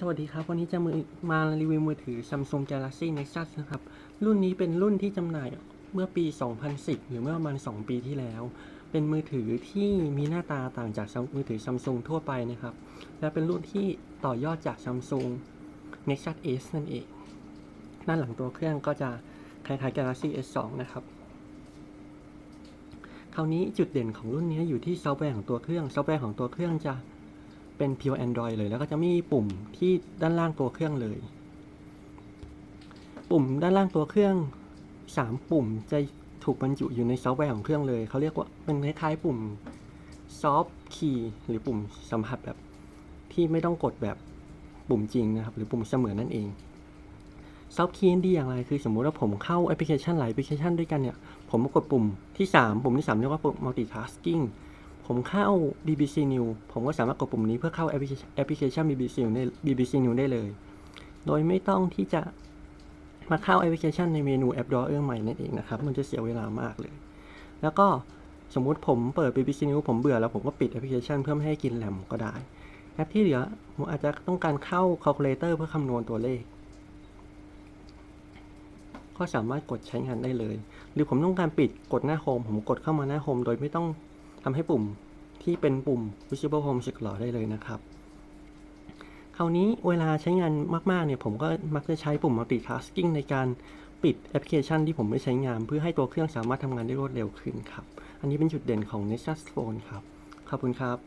สวัสดีครับ วันนี้จะมือมารีวิวมือถือ Samsung Galaxy Nexus นะครับ รุ่นนี้เป็นรุ่นที่จำหน่ายเมื่อปี 2010 หรือเมื่อประมาณ 2 ปีที่แล้ว เป็นมือถือที่มีหน้าตาต่างจากมือถือ Samsung ทั่วไปนะครับ และเป็นรุ่นที่ต่อยอดจาก Samsung Nexus S นั่นเอง ด้านหลังตัวเครื่องก็จะคล้ายๆ Galaxy S2 นะครับ คราวนี้จุดเด่นของรุ่นนี้อยู่ที่ซอฟต์แวร์ของตัวเครื่อง ซอฟต์แวร์ของตัวเครื่องจะ เป็น pure Android เลย แล้วก็จะไม่มีปุ่มที่ด้านล่างตัวเครื่องเลย ปุ่มด้านล่างตัวเครื่อง 3 ปุ่มจะถูกบรรจุอยู่ในซอฟต์แวร์ของเครื่องเลย เขาเรียกว่าเป็นคล้ายๆปุ่ม soft key หรือปุ่มสัมผัสแบบที่ไม่ต้องกดแบบปุ่มจริงนะครับ หรือปุ่มเสมือนนั่นเอง soft key ดีอย่างไรคือสมมุติว่าผมเข้าแอปพลิเคชันหลายแอปพลิเคชันด้วยกันเนี่ย ผมกดปุ่มที่ 3 ปุ่มที่ 3 เรียกว่าปุ่ม multitasking ผมเข้า BBC News ผมก็สามารถกดปุ่มนี้เพื่อเข้าแอปพลิเคชัน BBC News ได้ BBC News ได้เลย โดยไม่ต้องที่จะมาเข้าแอปพลิเคชันในเมนูแอป Drawer ใหม่นั่นเองนะครับ มันจะเสียเวลามากเลย แล้วก็สมมุติผมเปิด BBC News ผมเบื่อแล้วผมก็ปิดแอปพลิเคชันเพื่อไม่ให้กินแรมก็ได้ แอปที่เหลือผมอาจจะต้องการเข้า calculator เพื่อคำนวณตัวเลข ก็สามารถกดใช้งานได้เลย หรือผมต้องการปิดกดหน้าโฮมผมกดเข้ามาหน้าโฮมโดยไม่ต้อง ทำให้ปุ่มที่เป็นปุ่ม visible home สึกหลอได้เลยนะครับ คราวนี้เวลาใช้งานมาก ๆ เนี่ย ผมก็มักจะใช้ปุ่ม multitasking ในการปิดแอปพลิเคชันที่ผมไม่ใช้งาน เพื่อให้ตัวเครื่องสามารถทำงานได้รวดเร็วขึ้นครับ อันนี้เป็นจุดเด่นของ Nexus Phone ครับ ขอบคุณครับ